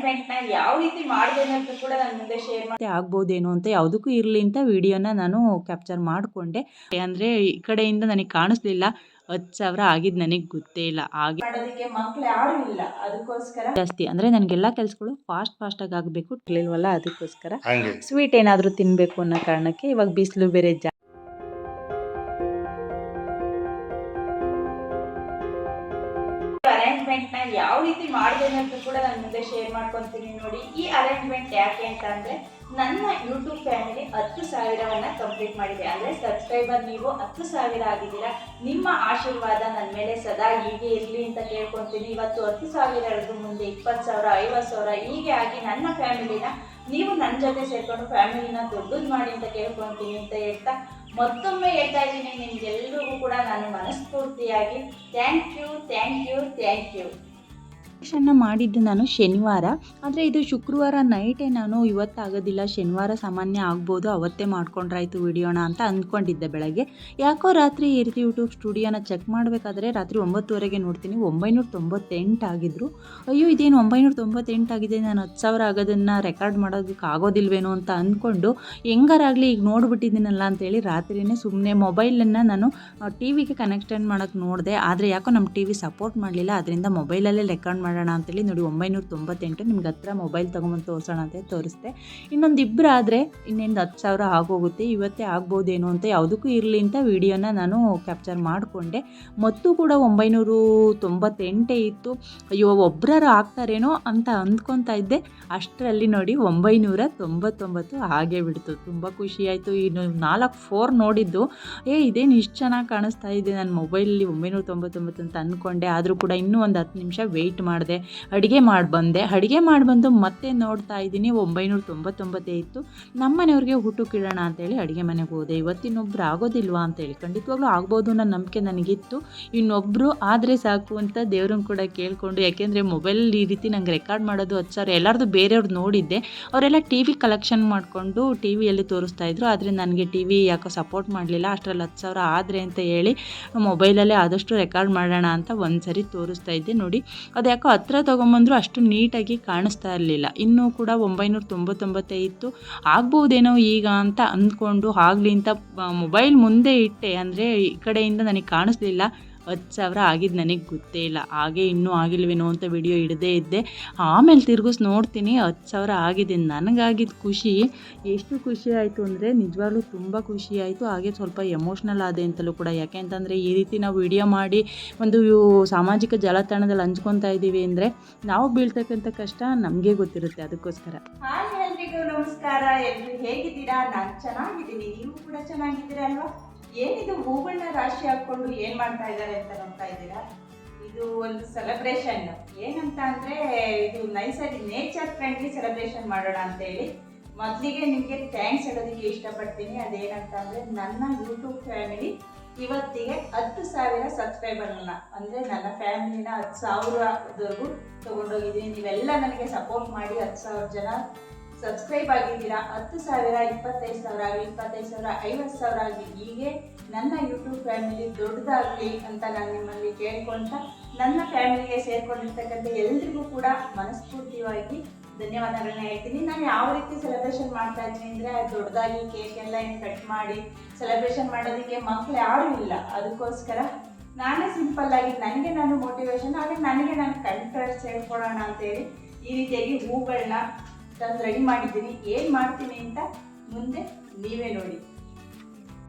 ಅರೇಂಜ್ಮೆಂಟ್ನ ಯಾವ ರೀತಿ ಮಾಡಿದೆ ಅನ್ನೋದು ಕೂಡ ನಾನು ಮುಂದೆ ಶೇರ್ ಮಾಡಿ ಆಗ್ಬೋದೇನೋ ಅಂತ ಯಾವುದಕ್ಕೂ ಇರಲಿ ಅಂತ ವಿಡಿಯೋನ ನಾನು ಕ್ಯಾಪ್ಚರ್ ಮಾಡಿಕೊಂಡೆ. ಅಂದರೆ ಈ ಕಡೆಯಿಂದ ನನಗೆ ಕಾಣಿಸ್ಲಿಲ್ಲ. ಹತ್ತು ಸಾವಿರ ಆಗಿದ್ದು ನನಗೆ ಗೊತ್ತೇ ಇಲ್ಲ. ಹಾಗೆ ಮಾಡೋದಕ್ಕೆ ಮಕ್ಳು ಯಾರು ಇಲ್ಲ. ಅದಕ್ಕೋಸ್ಕರ ಜಾಸ್ತಿ. ಅಂದರೆ ನನಗೆಲ್ಲ ಕೆಲಸಗಳು ಫಾಸ್ಟ್ ಫಾಸ್ಟಾಗಿ ಆಗಬೇಕು. ಇರಲಿಲ್ವಲ್ಲ ಅದಕ್ಕೋಸ್ಕರ ಸ್ವೀಟ್ ಏನಾದರೂ ತಿನ್ನಬೇಕು ಅನ್ನೋ ಕಾರಣಕ್ಕೆ ಇವಾಗ ಬಿಸಿಲು ಬೇರೆ ಜಾ ಅರೇಂಜ್ಮೆಂಟ್ನ ಯಾವ ರೀತಿ ಮಾಡಿದೆ ಅನ್ನೋದು ಕೂಡ ನಾನು ಮುಂದೆ ಶೇರ್ ಮಾಡ್ಕೊತೀನಿ ನೋಡಿ. ಈ ಅರೇಂಜ್ಮೆಂಟ್ ಯಾಕೆ ಅಂತ ಅಂದ್ರೆ, ನನ್ನ ಯೂಟ್ಯೂಬ್ ಫ್ಯಾಮಿಲಿ ಹತ್ತು ಸಾವಿರವನ್ನ ಕಂಪ್ಲೀಟ್ ಮಾಡಿದೆ. ಅಂದ್ರೆ ಸಬ್ಸ್ಕ್ರೈಬರ್ ನೀವು ಹತ್ತು ಸಾವಿರ ಆಗಿದ್ದೀರಾ. ನಿಮ್ಮ ಆಶೀರ್ವಾದ ನನ್ನ ಮೇಲೆ ಸದಾ ಹೀಗೆ ಇರಲಿ ಅಂತ ಕೇಳ್ಕೊತೀನಿ. ಇವತ್ತು ಹತ್ತು ಸಾವಿರ ಮುಂದೆ ಇಪ್ಪತ್ತು ಸಾವಿರ, ಐವತ್ತು ಸಾವಿರ, ಹೀಗೆ ಆಗಿ ನನ್ನ ಫ್ಯಾಮಿಲಿನ ನೀವು ನನ್ನ ಜೊತೆ ಸೇರ್ಕೊಂಡು ಫ್ಯಾಮಿಲಿನ ದೊಡ್ಡದು ಮಾಡಿ ಅಂತ ಕೇಳ್ಕೊತೀನಿ ಅಂತ ಹೇಳ್ತಾ ಮತ್ತೊಮ್ಮೆ ಹೇಳ್ತಾ ಇದ್ದೀನಿ ನಿಮ್ಗೆಲ್ರಿಗೂ ಕೂಡ ನಾನು ಮನಸ್ಫೂರ್ತಿಯಾಗಿ thank you thank you thank you ನ ಮಾಡಿದ್ದು ನಾನು ಶನಿವಾರ. ಆದರೆ ಇದು ಶುಕ್ರವಾರ ನೈಟೇ ನಾನು ಇವತ್ತಾಗೋದಿಲ್ಲ. ಶನಿವಾರ ಸಾಮಾನ್ಯ ಆಗ್ಬೋದು, ಅವತ್ತೇ ಮಾಡ್ಕೊಂಡ್ರಾಯ್ತು ವಿಡಿಯೋನ ಅಂತ ಅಂದ್ಕೊಂಡಿದ್ದೆ ಬೆಳಗ್ಗೆ. ಯಾಕೋ ರಾತ್ರಿ ಈ ರೀತಿ ಯೂಟ್ಯೂಬ್ ಸ್ಟುಡಿಯೋನ ಚೆಕ್ ಮಾಡಬೇಕಾದ್ರೆ ರಾತ್ರಿ ಒಂಬತ್ತುವರೆಗೆ ನೋಡ್ತೀನಿ. ಒಂಬೈನೂರ ತೊಂಬತ್ತೆಂಟು ಆಗಿದ್ರು. ಅಯ್ಯೋ, ಇದೇನು ಒಂಬೈನೂರ ತೊಂಬತ್ತೆಂಟಾಗಿದೆ ನಾನು ಹತ್ತು ಸಾವಿರ ಆಗೋದನ್ನು ರೆಕಾರ್ಡ್ ಮಾಡೋದಕ್ಕೆ ಆಗೋದಿಲ್ವೇನೋ ಅಂತ ಅಂದ್ಕೊಂಡು ಹೆಂಗಾರಾಗಲಿ ಈಗ ನೋಡಿಬಿಟ್ಟಿದ್ದೀನಲ್ಲ ಅಂತೇಳಿ ರಾತ್ರಿಯೇ ಸುಮ್ಮನೆ ಮೊಬೈಲನ್ನು ನಾನು ಟಿ ವಿಗೆ ಕನೆಕ್ಷನ್ ಮಾಡೋಕ್ಕೆ ನೋಡಿದೆ. ಆದರೆ ಯಾಕೋ ನಮ್ಮ ಟಿ ವಿ ಸಪೋರ್ಟ್ ಮಾಡಲಿಲ್ಲ ಅದರಿಂದ ಮೊಬೈಲಲ್ಲೇ ರೆಕಾರ್ಡ್ ಮಾಡೋಣ ಅಂತೇಳಿ ನೋಡಿ ಒಂಬೈನೂರ ತೊಂಬತ್ತೆಂಟು ನಿಮ್ಗೆ ಹತ್ರ ಮೊಬೈಲ್ ತೊಗೊಂಬಂದು ತೋರಿಸೋಣ ಅಂತ ತೋರಿಸ್ದೆ. ಇನ್ನೊಂದು ಇಬ್ಬರು ಆದರೆ ಇನ್ನೊಂದು ಹತ್ತು ಸಾವಿರ ಆಗೋಗುತ್ತೆ, ಇವತ್ತೇ ಆಗ್ಬೋದೇನೋ ಅಂತ ಯಾವುದಕ್ಕೂ ಇರಲಿ ಅಂತ ವಿಡಿಯೋನ ನಾನು ಕ್ಯಾಪ್ಚರ್ ಮಾಡಿಕೊಂಡೆ. ಮತ್ತು ಕೂಡ ಒಂಬೈನೂರು ತೊಂಬತ್ತೆಂಟೇ ಇತ್ತು. ಅಯ್ಯೋ ಒಬ್ಬರಾರು ಆಗ್ತಾರೇನೋ ಅಂತ ಅಂದ್ಕೊತಾ ಇದ್ದೆ. ಅಷ್ಟರಲ್ಲಿ ನೋಡಿ ಒಂಬೈನೂರ ತೊಂಬತ್ತೊಂಬತ್ತು ಹಾಗೆ ಬಿಡ್ತು. ತುಂಬ ಖುಷಿ ಆಯಿತು. ಇನ್ನು ನಾಲ್ಕು ಫೋರ್ ನೋಡಿದ್ದು. ಏ, ಇದೇನು ಇಷ್ಟು ಚೆನ್ನಾಗಿ ಕಾಣಿಸ್ತಾ ಇದೆ. ನನ್ನ ಮೊಬೈಲಲ್ಲಿ ಒಂಬೈನೂರ ತೊಂಬತ್ತೊಂಬತ್ತು ಅಂತ ಅಂದ್ಕೊಂಡೆ ಆದರೂ ಕೂಡ ಇನ್ನೂ ಒಂದು ಹತ್ತು ನಿಮಿಷ ವೆಯ್ಟ್ ಮಾಡಿದೆ. ಅಡುಗೆ ಮಾಡಿ ಬಂದೆ. ಅಡುಗೆ ಮಾಡಿ ಬಂದು ಮತ್ತೆ ನೋಡ್ತಾ ಇದ್ದೀನಿ. ಒಂಬೈನೂರ ತೊಂಬತ್ತೊಂಬತ್ತೇ ಇತ್ತು. ನಮ್ಮ ಮನೆಯವ್ರಿಗೆ ಊಟಕ್ಕೆ ಇಡೋಣ ಅಂತೇಳಿ ಅಡುಗೆ ಮನೆಗೆ ಹೋದೆ. ಇವತ್ತಿನೊಬ್ರು ಆಗೋದಿಲ್ವಾ ಅಂತೇಳಿ. ಖಂಡಿತವಾಗ್ಲೂ ಆಗ್ಬೋದು ಅನ್ನೋ ನಂಬಿಕೆ ನನಗಿತ್ತು. ಇನ್ನೊಬ್ಬರು ಆದರೆ ಸಾಕು ಅಂತ ದೇವ್ರನ್ನ ಕೂಡ ಕೇಳಿಕೊಂಡು, ಯಾಕೆಂದರೆ ಮೊಬೈಲ್ ಈ ರೀತಿ ನಂಗೆ ರೆಕಾರ್ಡ್ ಮಾಡೋದು ಹತ್ತು ಸಾವಿರ ಎಲ್ಲರದು ಬೇರೆಯವ್ರದ್ದು ನೋಡಿದ್ದೆ. ಅವರೆಲ್ಲ ಟಿ ವಿ ಕಲೆಕ್ಷನ್ ಮಾಡಿಕೊಂಡು ಟಿ ವಿಯಲ್ಲಿ ತೋರಿಸ್ತಾ ಇದ್ರು. ಆದರೆ ನನಗೆ ಟಿ ವಿ ಯಾಕೋ ಸಪೋರ್ಟ್ ಮಾಡಲಿಲ್ಲ. ಅಷ್ಟರಲ್ಲಿ ಹತ್ತು ಸಾವಿರ ಆದರೆ ಅಂತ ಹೇಳಿ ಮೊಬೈಲಲ್ಲೇ ಆದಷ್ಟು ರೆಕಾರ್ಡ್ ಮಾಡೋಣ ಅಂತ ಒಂದು ಸರಿ ತೋರಿಸ್ತಾ ಇದ್ದೆ. ನೋಡಿ ಅದು ಯಾಕೋ ಹತ್ರ ತೊಗೊಂಬಂದ್ರು ಅಷ್ಟು ನೀಟಾಗಿ ಕಾಣಿಸ್ತಾ ಇರಲಿಲ್ಲ. ಇನ್ನೂ ಕೂಡ ಒಂಬೈನೂರ ತೊಂಬತ್ತೊಂಬತ್ತೇ ಇತ್ತು ಆಗ್ಬೋದೇನೋ ಈಗ ಅಂತ ಅಂದ್ಕೊಂಡು ಆಗಲಿ ಅಂತ ಮೊಬೈಲ್ ಮುಂದೆ ಇಟ್ಟೆ. ಅಂದರೆ ಈ ಕಡೆಯಿಂದ ನನಗೆ ಕಾಣಿಸ್ಲಿಲ್ಲ. ಹತ್ತು ಸಾವಿರ ಆಗಿದ್ದು ನನಗೆ ಗೊತ್ತೇ ಇಲ್ಲ. ಹಾಗೆ ಇನ್ನೂ ಆಗಿಲ್ವೇನೋ ಅಂತ ವಿಡಿಯೋ ಇಡದೇ ಇದ್ದೆ. ಆಮೇಲೆ ತಿರುಗಿಸ್ ನೋಡ್ತೀನಿ ಹತ್ತು ಸಾವಿರ ಆಗಿದೆ. ನನಗಾಗಿದ್ದು ಖುಷಿ. ಎಷ್ಟು ಖುಷಿ ಆಯಿತು ಅಂದರೆ ನಿಜವಾಗ್ಲೂ ತುಂಬ ಖುಷಿ ಆಯಿತು. ಹಾಗೆ ಸ್ವಲ್ಪ ಎಮೋಷ್ನಲ್ ಆದೆ ಅಂತಲೂ ಕೂಡ. ಯಾಕೆ ಅಂತಂದರೆ ಈ ರೀತಿ ನಾವು ವಿಡಿಯೋ ಮಾಡಿ ಒಂದು ಸಾಮಾಜಿಕ ಜಾಲತಾಣದಲ್ಲಿ ಹಂಚ್ಕೊತಾ ಇದ್ದೀವಿ ಅಂದರೆ ನಾವು ಬೀಳ್ತಕ್ಕಂಥ ಕಷ್ಟ ನಮಗೆ ಗೊತ್ತಿರುತ್ತೆ. ಅದಕ್ಕೋಸ್ಕರ. ಎಲ್ರಿಗೂ ನಮಸ್ಕಾರ. ಎಲ್ಲರೂ ಹೇಗಿದ್ದೀರಾ? ನಾನು ಚೆನ್ನಾಗಿದ್ದೀನಿ. ನೀವು ಕೂಡ ಚೆನ್ನಾಗಿದ್ದೀರಾ ಅಲ್ವಾ? ಏನಿದು ಹೂಗಳನ್ನ ರಾಶಿ ಹಾಕೊಂಡು ಏನ್ ಮಾಡ್ತಾ ಇದ್ದಾರೆ ಅಂತ ನೋಡ್ತಾ ಇದ್ದೀರಾ? ಇದು ಒಂದು ಸೆಲೆಬ್ರೇಷನ್ ಏನಂತ ಅಂದ್ರೆ ಇದು ನೈಸರ್ಗಿ ನೇಚರ್ ಫ್ರೆಂಡ್ಲಿ ಸೆಲೆಬ್ರೇಷನ್ ಮಾಡೋಣ ಅಂತ ಹೇಳಿ. ಮೊದಲಿಗೆ ನಿಮಗೆ ಥ್ಯಾಂಕ್ಸ್ ಹೇಳೋದಕ್ಕೆ ಇಷ್ಟಪಡ್ತೀನಿ. ಅದೇನಂತ ಅಂದ್ರೆ ನನ್ನ ಯೂಟ್ಯೂಬ್ ಫ್ಯಾಮಿಲಿ ಇವತ್ತಿಗೆ ಹತ್ತು ಸಾವಿರ ಸಬ್ಸ್ಕ್ರೈಬರ್ನ ಅಂದರೆ ನನ್ನ ಫ್ಯಾಮಿಲಿನ ಹತ್ತು ಸಾವಿರದವರೆಗೂ ತೊಗೊಂಡೋಗಿದ್ದೀನಿ. ನೀವೆಲ್ಲ ನನಗೆ ಸಪೋರ್ಟ್ ಮಾಡಿ ಹತ್ತು ಸಾವಿರ ಜನ ಸಬ್ಸ್ಕ್ರೈಬ್ ಆಗಿದ್ದೀರಾ? ಹತ್ತು ಸಾವಿರ, ಇಪ್ಪತ್ತೈದು ಸಾವಿರ ಆಗಲಿ ಇಪ್ಪತ್ತೈದು ಸಾವಿರ, ಐವತ್ತು ಸಾವಿರ ಆಗಲಿ ಹೀಗೆ ನನ್ನ ಯೂಟ್ಯೂಬ್ ಫ್ಯಾಮಿಲಿ ದೊಡ್ಡದಾಗಲಿ ಅಂತ ನಾನು ನಿಮ್ಮಲ್ಲಿ ಕೇಳ್ಕೊಳ್ತಾ ನನ್ನ ಫ್ಯಾಮಿಲಿಗೆ ಸೇರ್ಕೊಂಡಿರ್ತಕ್ಕಂಥ ಎಲ್ರಿಗೂ ಕೂಡ ಮನಸ್ಫೂರ್ತಿಯಾಗಿ ಧನ್ಯವಾದಗಳನ್ನ ಹೇಳ್ತೀನಿ. ನಾನು ಯಾವ ರೀತಿ ಸೆಲೆಬ್ರೇಷನ್ ಮಾಡ್ತಾ ಇದ್ದೀನಿ ಅಂದರೆ ದೊಡ್ಡದಾಗಿ ಕೇಕ್ ಎಲ್ಲ ಏನು ಕಟ್ ಮಾಡಿ ಸೆಲೆಬ್ರೇಷನ್ ಮಾಡೋದಕ್ಕೆ ಮಕ್ಕಳು ಯಾರೂ ಇಲ್ಲ. ಅದಕ್ಕೋಸ್ಕರ ನಾನೇ ಸಿಂಪಲ್ ಆಗಿ ನನಗೆ ನಾನು ಮೋಟಿವೇಶನ್ ಆದರೆ ನನಗೆ ನಾನು ಕಂಟ್ರೆಸ್ಟ್ ಹೇಳ್ಕೊಡೋಣ ಅಂತೇಳಿ ಈ ರೀತಿಯಾಗಿ ಹೂಗಳನ್ನ ತಂದು ರೆಡಿ ಮಾಡಿದ್ದೀನಿ ಏನು ಮಾಡ್ತೀನಿ ಅಂತ ಮುಂದೆ ನೀವೇ ನೋಡಿ.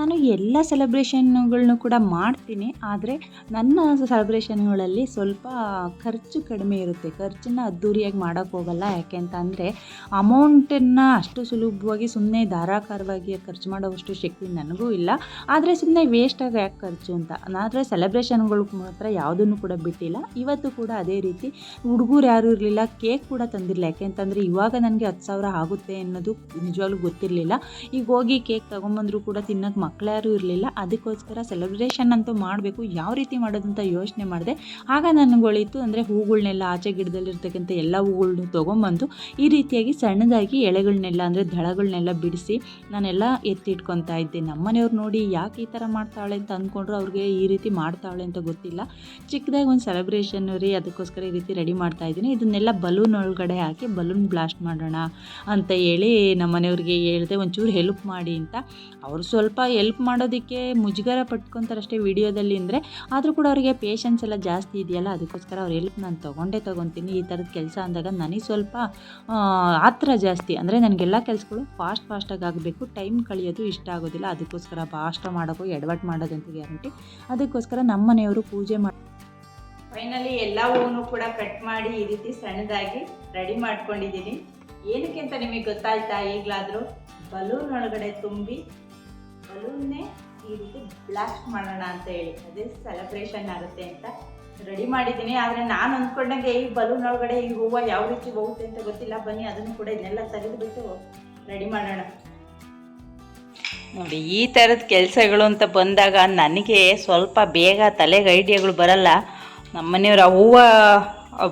ನಾನು ಎಲ್ಲ ಸೆಲೆಬ್ರೇಷನ್ಗಳನ್ನೂ ಕೂಡ ಮಾಡ್ತೀನಿ, ಆದರೆ ನನ್ನ ಸೆಲೆಬ್ರೇಷನ್ಗಳಲ್ಲಿ ಸ್ವಲ್ಪ ಖರ್ಚು ಕಡಿಮೆ ಇರುತ್ತೆ. ಖರ್ಚನ್ನು ಅದ್ದೂರಿಯಾಗಿ ಮಾಡೋಕ್ಕೆ ಹೋಗಲ್ಲ. ಯಾಕೆ ಅಂತ ಅಂದರೆ ಅಮೌಂಟನ್ನು ಅಷ್ಟು ಸುಲಭವಾಗಿ ಸುಮ್ಮನೆ ಧಾರಾಕಾರವಾಗಿ ಖರ್ಚು ಮಾಡೋವಷ್ಟು ಶಕ್ತಿ ನನಗೂ ಇಲ್ಲ. ಆದರೆ ಸುಮ್ಮನೆ ವೇಸ್ಟಾಗಿ ಯಾಕೆ ಖರ್ಚು ಅಂತ? ಆದರೆ ಸೆಲೆಬ್ರೇಷನ್ಗಳು ಮಾತ್ರ ಯಾವುದನ್ನು ಕೂಡ ಬಿಟ್ಟಿಲ್ಲ. ಇವತ್ತು ಕೂಡ ಅದೇ ರೀತಿ ಹುಡುಗರು ಯಾರೂ ಇರಲಿಲ್ಲ ಕೇಕ್ ಕೂಡ ತಂದಿರಲಿಲ್ಲ. ಯಾಕೆ ಅಂತಂದರೆ ಇವಾಗ ನನಗೆ ಹತ್ತು ಸಾವಿರ ಆಗುತ್ತೆ ಅನ್ನೋದು ನಿಜವಾಗ್ಲೂ ಗೊತ್ತಿರಲಿಲ್ಲ. ಈಗ ಹೋಗಿ ಕೇಕ್ ತೊಗೊಂಬಂದರೂ ಕೂಡ ತಿನ್ನೋಕ್ಕೆ ಮಕ್ಕಳ್ಯಾರು ಇರಲಿಲ್ಲ. ಅದಕ್ಕೋಸ್ಕರ ಸೆಲೆಬ್ರೇಷನ್ ಅಂತೂ ಮಾಡಬೇಕು. ಯಾವ ರೀತಿ ಮಾಡೋದಂತ ಯೋಚನೆ ಮಾಡಿದೆ. ಆಗ ನನಗೊಳಿತು ಅಂದರೆ ಹೂಗಳನ್ನೆಲ್ಲ ಆಚೆ ಗಿಡದಲ್ಲಿರ್ತಕ್ಕಂಥ ಎಲ್ಲ ಹೂಗಳನ್ನೂ ತೊಗೊಂಬಂದು ಈ ರೀತಿಯಾಗಿ ಸಣ್ಣದಾಗಿ ಎಳೆಗಳನ್ನೆಲ್ಲ ಅಂದರೆ ದಳಗಳನ್ನೆಲ್ಲ ಬಿಡಿಸಿ ನಾನೆಲ್ಲ ಎತ್ತಿಟ್ಕೊತಾ ಇದ್ದೆ. ನಮ್ಮನೆಯವ್ರು ನೋಡಿ ಯಾಕೆ ಈ ಥರ ಮಾಡ್ತಾಳೆ ಅಂತ ಅಂದ್ಕೊಂಡ್ರು ಅವ್ರಿಗೆ ಈ ರೀತಿ ಮಾಡ್ತಾಳೆ ಅಂತ ಗೊತ್ತಿಲ್ಲ. ಚಿಕ್ಕದಾಗಿ ಒಂದು ಸೆಲೆಬ್ರೇಷನ್ ರೀ, ಅದಕ್ಕೋಸ್ಕರ ಈ ರೀತಿ ರೆಡಿ ಮಾಡ್ತಾ ಇದ್ದೀನಿ. ಇದನ್ನೆಲ್ಲ ಬಲೂನ್ ಒಳಗಡೆ ಹಾಕಿ ಬಲೂನ್ ಬ್ಲಾಸ್ಟ್ ಮಾಡೋಣ ಅಂತ ಹೇಳಿ ನಮ್ಮ ಮನೆಯವ್ರಿಗೆ ಹೇಳಿದೆ, ಒಂಚೂರು ಹೆಲ್ಪ್ ಮಾಡಿ ಅಂತ. ಅವರು ಸ್ವಲ್ಪ ಹೆಲ್ಪ್ ಮಾಡೋದಕ್ಕೆ ಮುಜುಗರ ಪಟ್ಕೊತಾರಷ್ಟೇ ವಿಡಿಯೋದಲ್ಲಿ ಅಂದರೆ ಆದರೂ ಕೂಡ ಅವರಿಗೆ ಪೇಷನ್ಸ್ ಎಲ್ಲ ಜಾಸ್ತಿ ಇದೆಯಲ್ಲ? ಅದಕ್ಕೋಸ್ಕರ ಅವ್ರ ಹೆಲ್ಪ್ ನಾನು ತೊಗೊಂಡೇ ತೊಗೊತೀನಿ. ಈ ಥರದ ಕೆಲಸ ಅಂದಾಗ ನನಗೆ ಸ್ವಲ್ಪ ಆತ್ರ ಜಾಸ್ತಿ. ಅಂದರೆ ನನಗೆಲ್ಲ ಕೆಲಸಗಳು ಫಾಸ್ಟ್ ಫಾಸ್ಟಾಗಿ ಆಗಬೇಕು. ಟೈಮ್ ಕಳೆಯೋದು ಇಷ್ಟ ಆಗೋದಿಲ್ಲ. ಅದಕ್ಕೋಸ್ಕರ ಫಾಸ್ಟ್ ಮಾಡೋಕ್ಕೂ ಎಡವಟ್ಟು ಮಾಡೋದಂತ ಗ್ಯಾರಂಟಿ ಅದಕ್ಕೋಸ್ಕರ ನಮ್ಮ ಮನೆಯವರು ಪೂಜೆ ಮಾಡಿ ಫೈನಲಿ ಎಲ್ಲ ಹೂವನ್ನು ಕೂಡ ಕಟ್ ಮಾಡಿ ಈ ರೀತಿ ಸಣ್ಣದಾಗಿ ರೆಡಿ ಮಾಡ್ಕೊಂಡಿದ್ದೀನಿ. ಏನಕ್ಕೆ ಅಂತ ನಿಮಗೆ ಗೊತ್ತಾಯ್ತಾ? ಈಗಲಾದರೂ ಬಲೂನ್ ಒಳಗಡೆ ತುಂಬಿ ಬಲೂನ್ನೇ ಈ ರೀತಿ ಬ್ಲಾಸ್ಟ್ ಮಾಡೋಣ ಅಂತ ಹೇಳಿ. ಅದೇ ಸೆಲೆಬ್ರೇಷನ್ ಆಗುತ್ತೆ ಅಂತ ರೆಡಿ ಮಾಡಿದ್ದೀನಿ. ಆದರೆ ನಾನು ಅಂದ್ಕೊಂಡಂಗೆ ಈ ಬಲೂನ್ ಒಳಗಡೆ ಈ ಹೂವು ಯಾವ ರೀತಿ ಹೋಗುತ್ತೆ ಅಂತ ಗೊತ್ತಿಲ್ಲ. ಬನ್ನಿ, ಅದನ್ನು ಕೂಡ ಇದನ್ನೆಲ್ಲ ತೆಗೆದುಬಿಟ್ಟು ರೆಡಿ ಮಾಡೋಣ. ನೋಡಿ, ಈ ಥರದ ಕೆಲಸಗಳು ಅಂತ ಬಂದಾಗ ನನಗೆ ಸ್ವಲ್ಪ ಬೇಗ ತಲೆಗೆ ಐಡಿಯಾಗಳು ಬರಲ್ಲ. ನಮ್ಮ ಮನೆಯವ್ರು ಆ ಹೂವು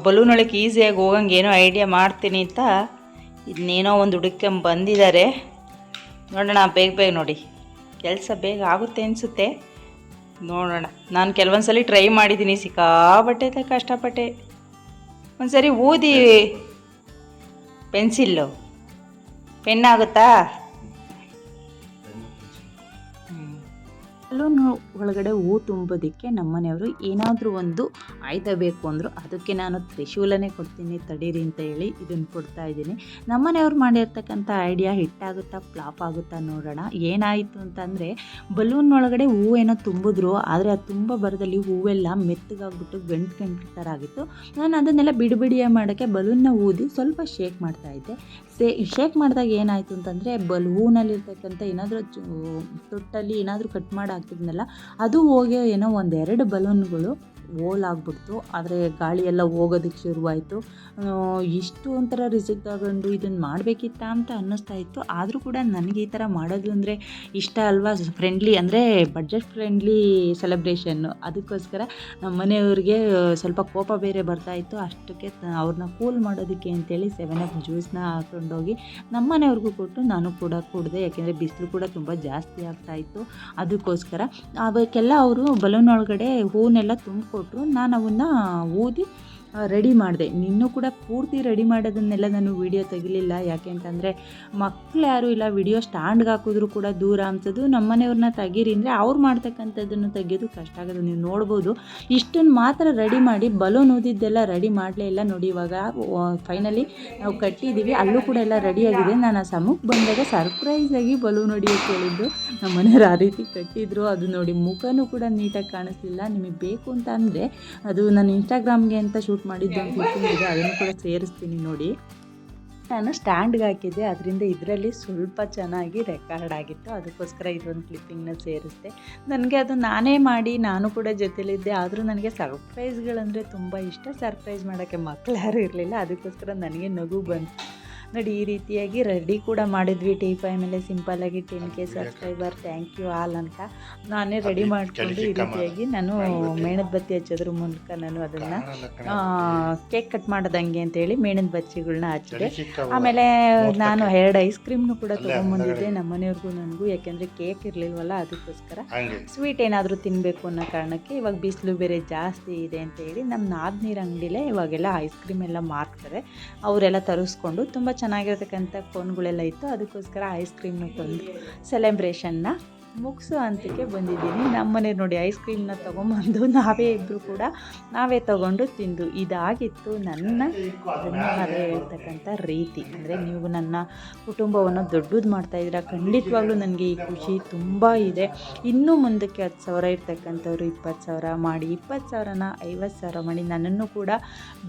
ಬಲೂನ್ ಒಳಗೆ ಈಸಿಯಾಗಿ ಹೋಗಂಗೆ ಏನೋ ಐಡಿಯಾ ಮಾಡ್ತೀನಿ ಅಂತ ಇದನ್ನೇನೋ ಒಂದು ಹುಡುಕೊಂಡು ಬಂದಿದ್ದಾರೆ. ನೋಡೋಣ, ಬೇಗ ಬೇಗ ನೋಡಿ. ಕೆಲಸ ಬೇಗ ಆಗುತ್ತೆ ಅನಿಸುತ್ತೆ. ನೋಡೋಣ. ನಾನು ಕೆಲವೊಂದು ಸಲ ಟ್ರೈ ಮಾಡಿದ್ದೀನಿ ಸಿಕ್ಕಾಬಟ್ಟೆ ಕಷ್ಟಪಟ್ಟೆ. ಒಂದು ಸರಿ ಊದಿ ಪೆನ್ಸಿಲ್ಲು. ಪೆನ್ ಆಗುತ್ತಾ? ಬಲೂನ್ ಒಳಗಡೆ ಹೂ ತುಂಬೋದಕ್ಕೆ ನಮ್ಮನೆಯವರು ಏನಾದರೂ ಒಂದು ಆಯ್ದ ಬೇಕು ಅಂದರು ಅದಕ್ಕೆ ನಾನು ತ್ರಿಶೂಲನೇ ಕೊಡ್ತೀನಿ, ತಡೀರಿ ಅಂತ ಹೇಳಿ ಇದನ್ನು ಕೊಡ್ತಾ ಇದ್ದೀನಿ. ನಮ್ಮನೆಯವ್ರು ಮಾಡಿರ್ತಕ್ಕಂಥ ಐಡಿಯಾ ಹಿಟ್ಟಾಗುತ್ತಾ ಫ್ಲಾಪ್ ಆಗುತ್ತಾ ನೋಡೋಣ. ಏನಾಯಿತು ಅಂತಂದರೆ ಬಲೂನ್ ಒಳಗಡೆ ಹೂವು ಏನೋ ತುಂಬಿದ್ರು, ಆದರೆ ಅದು ತುಂಬ ಬರದಲ್ಲಿ ಹೂವೆಲ್ಲ ಮೆತ್ತಗಾಗ್ಬಿಟ್ಟು ಗಂಟು ಗಂಟು ಥರ ಆಗಿತ್ತು. ನಾನು ಅದನ್ನೆಲ್ಲ ಬಿಡಿ ಮಾಡೋಕ್ಕೆ ಬಲೂನ್ನ ಊದಿ ಸ್ವಲ್ಪ ಶೇಕ್ ಮಾಡ್ತಾಯಿದ್ದೆ ಸೇ ಶೇಕ್ ಮಾಡಿದಾಗ ಏನಾಯಿತು ಅಂತಂದರೆ ಬಲೂನಲ್ಲಿರ್ತಕ್ಕಂಥ ಏನಾದರೂ ತೊಟ್ಟಲ್ಲಿ ಏನಾದರೂ ಕಟ್ ಮಾಡಿ ಹಾಕಿದ್ನಲ್ಲ ಅದು ಹೋಗಿ ಏನೋ ಒಂದೆರಡು ಬಲೂನ್ಗಳು ಓಲಾಗ್ಬಿಡ್ತು. ಆದರೆ ಗಾಳಿ ಎಲ್ಲ ಹೋಗೋದಕ್ಕೆ ಶುರುವಾಯಿತು. ಇಷ್ಟು ಒಂಥರ ರಿಸಿಕ್ ತಗೊಂಡು ಇದನ್ನು ಮಾಡಬೇಕಿತ್ತ ಅಂತ ಅನ್ನಿಸ್ತಾ ಇತ್ತು. ಆದರೂ ಕೂಡ ನನಗೆ ಈ ಥರ ಮಾಡೋದು ಅಂದರೆ ಇಷ್ಟ ಅಲ್ವಾ? ಫ್ರೆಂಡ್ಲಿ ಅಂದರೆ ಬಡ್ಜೆಟ್ ಫ್ರೆಂಡ್ಲಿ ಸೆಲೆಬ್ರೇಷನ್ನು ಅದಕ್ಕೋಸ್ಕರ ನಮ್ಮ ಮನೆಯವ್ರಿಗೆ ಸ್ವಲ್ಪ ಕೋಪ ಬೇರೆ ಬರ್ತಾ ಇತ್ತು. ಅಷ್ಟಕ್ಕೆ ಅವ್ರನ್ನ ಕೂಲ್ ಮಾಡೋದಕ್ಕೆ ಅಂತೇಳಿ ಸೆವೆನ್ ಅಪ್ ಜ್ಯೂಸ್ನ ಹಾಕೊಂಡೋಗಿ ನಮ್ಮ ಮನೆಯವ್ರಿಗೂ ಕೊಟ್ಟು ನಾನು ಕೂಡ ಕುಡಿದೆ. ಯಾಕೆಂದರೆ ಬಿಸಿಲು ಕೂಡ ತುಂಬ ಜಾಸ್ತಿ ಆಗ್ತಾಯಿತ್ತು ಅದಕ್ಕೋಸ್ಕರ ಅವಕ್ಕೆಲ್ಲ ಅವರು ಬಲೂನ್ ಒಳಗಡೆ ಹೂನೆಲ್ಲ ತುಂಬಿಕೊಟ್ರು ನಾನು ಅವನ್ನ ಊದಿ ರೆಡಿ ಮಾಡಿದೆ. ನಿನ್ನೂ ಕೂಡ ಪೂರ್ತಿ ರೆಡಿ ಮಾಡೋದನ್ನೆಲ್ಲ ನಾನು ವಿಡಿಯೋ ತೆಗಿಲಿಲ್ಲ. ಯಾಕೆ ಅಂತಂದರೆ ಮಕ್ಕಳು ಯಾರೂ ಇಲ್ಲ ವಿಡಿಯೋ ಸ್ಟ್ಯಾಂಡ್ಗೆ ಹಾಕಿದ್ರು ಕೂಡ ದೂರ ಅಂಥದ್ದು ನಮ್ಮನೆಯವ್ರನ್ನ ತೆಗೀರಿ ಅಂದರೆ ಅವ್ರು ಮಾಡ್ತಕ್ಕಂಥದ್ದನ್ನು ತೆಗೆಯೋದು ಕಷ್ಟ ಆಗೋದು. ನೀವು ನೋಡ್ಬೋದು ಇಷ್ಟನ್ನು ಮಾತ್ರ ರೆಡಿ ಮಾಡಿ ಬಲೂನ್ ಊದಿದ್ದೆಲ್ಲ ರೆಡಿ ಮಾಡಲೇ ಇಲ್ಲ ನೋಡಿ ಇವಾಗ. ಫೈನಲಿ ನಾವು ಕಟ್ಟಿದ್ದೀವಿ, ಅಲ್ಲೂ ಕೂಡ ಎಲ್ಲ ರೆಡಿಯಾಗಿದೆ ನಾನು ಆ ಸಮಕ್ಕೆ ಬಂದಾಗ ಸರ್ಪ್ರೈಸಾಗಿ ಬಲೂನ್ ಹೊಡಿಯೋಕ್ಕೆ ಹೇಳಿದ್ದು, ನಮ್ಮ ಮನೆಯವ್ರು ಆ ರೀತಿ ಕಟ್ಟಿದ್ರು. ಅದು ನೋಡಿ ಮುಖನೂ ಕೂಡ ನೀಟಾಗಿ ಕಾಣಿಸ್ಲಿಲ್ಲ. ನಿಮಗೆ ಬೇಕು ಅಂತ ಅಂದರೆ, ಅದು ನಾನು ಇನ್ಸ್ಟಾಗ್ರಾಮ್ಗೆ ಅಂತ ಶೂಟ್ ಮಾಡಿದ್ದು ಅಂತ ಇದೆ ಅದನ್ನು ಕೂಡ ಸೇರಿಸ್ತೀನಿ ನೋಡಿ. ನಾನು ಸ್ಟ್ಯಾಂಡ್ಗೆ ಹಾಕಿದ್ದೆ. ಅದರಿಂದ ಇದರಲ್ಲಿ ಸ್ವಲ್ಪ ಚೆನ್ನಾಗಿ ರೆಕಾರ್ಡ್ ಆಗಿತ್ತು. ಅದಕ್ಕೋಸ್ಕರ ಇದೊಂದು ಕ್ಲಿಪ್ಪಿಂಗ್ನ ಸೇರಿಸಿದೆ. ನನಗೆ ಅದು ನಾನೇ ಮಾಡಿ, ನಾನು ಕೂಡ ಜೊತೆಲಿದ್ದೆ. ಆದರೂ ನನಗೆ ಸರ್ಪ್ರೈಸ್ಗಳಂದರೆ ತುಂಬ ಇಷ್ಟ. ಸರ್ಪ್ರೈಸ್ ಮಾಡೋಕ್ಕೆ ಮಕ್ಕಳು ಯಾರೂ ಇರಲಿಲ್ಲ. ಅದಕ್ಕೋಸ್ಕರ ನನಗೆ ನಗು ಬಂತು. ನೋಡಿ ಈ ರೀತಿಯಾಗಿ ರೆಡಿ ಕೂಡ ಮಾಡಿದ್ವಿ. ಟಿ ಫೈ ಮೇಲೆ ಸಿಂಪಲ್ಲಾಗಿ ten K subscriber thank you all ಅಂತ. ನಾನೇ ರೆಡಿ ಮಾಡಿಕೊಂಡು ಈ ರೀತಿಯಾಗಿ ನಾನು ಮೇಣದ ಬತ್ತಿ ಹಚ್ಚೋದ್ರ ಮೂಲಕ ನಾನು ಅದನ್ನು ಕೇಕ್ ಕಟ್ ಮಾಡೋದಂಗೆ ಅಂತೇಳಿ ಮೇಣದ ಬತ್ತಿಗಳನ್ನ ಹಚ್ಚಿದೆ. ಆಮೇಲೆ ನಾನು ಎರಡು ಐಸ್ ಕ್ರೀಮ್ನು ಕೂಡ ತೊಗೊಂಬಂದಿದ್ದೆ ನಮ್ಮ ಮನೆಯವ್ರಿಗೂ ನನಗೂ ಯಾಕೆಂದರೆ ಕೇಕ್ ಇರಲಿಲ್ವಲ್ಲ ಅದಕ್ಕೋಸ್ಕರ. ಸ್ವೀಟ್ ಏನಾದರೂ ತಿನ್ನಬೇಕು ಅನ್ನೋ ಕಾರಣಕ್ಕೆ ಇವಾಗ ಬಿಸಿಲು ಬೇರೆ ಜಾಸ್ತಿ ಇದೆ ಅಂತ ಹೇಳಿ ನಮ್ಮ ನಾದ್ನೀರು ಅಂಗಡಿಲೇ ಇವಾಗೆಲ್ಲ ಐಸ್ ಕ್ರೀಮ್ ಎಲ್ಲ ಮಾರ್ತಾರೆ ಅವರೆಲ್ಲ ತರಿಸ್ಕೊಂಡು ತುಂಬ ಚೆನ್ನಾಗಿರ್ತಕ್ಕಂಥ ಫೋನ್ಗಳೆಲ್ಲ ಇತ್ತು. ಅದಕ್ಕೋಸ್ಕರ ಐಸ್ ಕ್ರೀಮ್ನ ತಂದು ಸೆಲೆಬ್ರೇಷನ್ನ ಮುಗಿಸೋ ಅಂತಕ್ಕೆ ಬಂದಿದ್ದೀನಿ. ನಮ್ಮನೆ ನೋಡಿ ಐಸ್ ಕ್ರೀಮ್ನ ತೊಗೊಂಬಂದು ನಾವೇ ಇಬ್ಬರು ಕೂಡ ನಾವೇ ತಗೊಂಡು ತಿಂದು ಇದಾಗಿತ್ತು ನನ್ನ ಧನ್ಯವಾದ ಹೇಳ್ತಕ್ಕಂಥ ರೀತಿ. ಅಂದರೆ ನೀವು ನನ್ನ ಕುಟುಂಬವನ್ನು ದೊಡ್ಡದು ಮಾಡ್ತಾಯಿದ್ದೀರಾ ಖಂಡಿತವಾಗ್ಲೂ ನನಗೆ ಈ ಖುಷಿ ತುಂಬ ಇದೆ. ಇನ್ನೂ ಮುಂದಕ್ಕೆ ಹತ್ತು ಸಾವಿರ ಇರ್ತಕ್ಕಂಥವ್ರು ಇಪ್ಪತ್ತು ಸಾವಿರ ಮಾಡಿ ಇಪ್ಪತ್ತು ಸಾವಿರನ ಐವತ್ತು ಸಾವಿರ ಮಾಡಿ ನನ್ನನ್ನು ಕೂಡ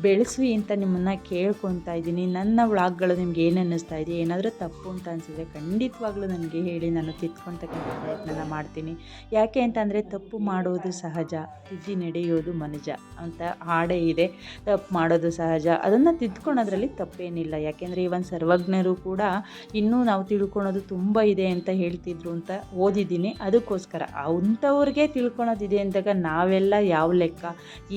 ಬೆಳೆಸಿ ಅಂತ ನಿಮ್ಮನ್ನು ಕೇಳ್ಕೊತಾ ಇದ್ದೀನಿ. ನನ್ನ ವ್ಲಾಗ್ಗಳು ನಿಮ್ಗೆ ಏನು ಅನ್ನಿಸ್ತಾ ಇದೆ, ಏನಾದರೂ ತಪ್ಪು ಅಂತ ಅನಿಸಿದ್ರೆ ಖಂಡಿತವಾಗ್ಲೂ ನನಗೆ ಹೇಳಿ, ನಾನು ತಿದ್ಕೊತಕ್ಕಂಥ ಪ್ರಯತ್ನ ಪ್ರಯತ್ನನ ಮಾಡ್ತೀನಿ. ಯಾಕೆ ಅಂತಂದರೆ ತಪ್ಪು ಮಾಡೋದು ಸಹಜ, ತಿದ್ದಿ ನಡೆಯೋದು ಮನುಜ ಅಂತ ಹಾಡೇ ಇದೆ. ತಪ್ಪು ಮಾಡೋದು ಸಹಜ, ಅದನ್ನು ತಿದ್ಕೊಳೋದ್ರಲ್ಲಿ ತಪ್ಪೇನಿಲ್ಲ. ಯಾಕೆಂದರೆ ಇವನ್ ಸರ್ವಜ್ಞರು ಕೂಡ ಇನ್ನೂ ನಾವು ತಿಳ್ಕೊಳೋದು ತುಂಬ ಇದೆ ಅಂತ ಹೇಳ್ತಿದ್ರು ಅಂತ ಓದಿದ್ದೀನಿ. ಅದಕ್ಕೋಸ್ಕರ ಅಂಥವ್ರಿಗೆ ತಿಳ್ಕೊಳೋದಿದೆ ಅಂದಾಗ ನಾವೆಲ್ಲ ಯಾವ ಲೆಕ್ಕ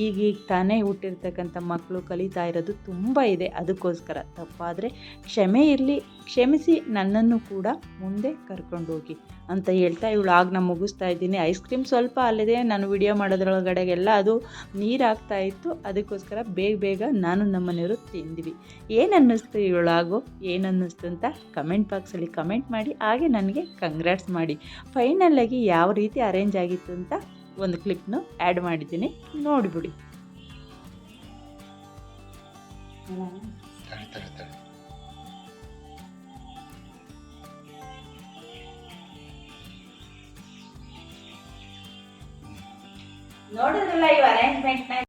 ಈಗೀಗ ತಾನೇ ಹುಟ್ಟಿರ್ತಕ್ಕಂಥ ಮಕ್ಕಳು ಕಲಿತಾ ಇರೋದು ತುಂಬ ಇದೆ. ಅದಕ್ಕೋಸ್ಕರ ತಪ್ಪಾದರೆ ಕ್ಷಮೆ ಇರಲಿ ಕ್ಷಮಿಸಿ ನನ್ನನ್ನು ಕೂಡ ಮುಂದೆ ಕರ್ಕೊಂಡೋಗಿ ಅಂತ ಹೇಳ್ತಾ ಇವಳು ಆಗ ನಾನು ಮುಗಿಸ್ತಾ ಇದ್ದೀನಿ. ಐಸ್ ಕ್ರೀಮ್ ಸ್ವಲ್ಪ ಅಲ್ಲದೆ ನಾನು ವಿಡಿಯೋ ಮಾಡೋದ್ರೊಳಗಡೆಗೆಲ್ಲ ಅದು ನೀರು ಆಗ್ತಾ ಇತ್ತು. ಅದಕ್ಕೋಸ್ಕರ ಬೇಗ ಬೇಗ ನಾನು ನಮ್ಮನೆಯವರು ತಿಂದ್ವಿ. ಏನನ್ನಿಸ್ತು ಅನ್ನಿಸ್ತು ಇವಳಾಗು ಅಂತ ಕಮೆಂಟ್ ಬಾಕ್ಸಲ್ಲಿ ಕಮೆಂಟ್ ಮಾಡಿ, ಹಾಗೆ ನನಗೆ ಕಂಗ್ರಾಟ್ಸ್ ಮಾಡಿ. ಫೈನಲಾಗಿ ಯಾವ ರೀತಿ ಅರೇಂಜ್ ಆಗಿತ್ತು ಅಂತ ಒಂದು ಕ್ಲಿಪ್ನು ಆ್ಯಡ್ ಮಾಡಿದ್ದೀನಿ. ನೋಡಿಬಿಡಿ. ನೋಡಿದ್ರಲ್ಲ ಇವ್ ಅರೇಂಜ್ಮೆಂಟ್ನ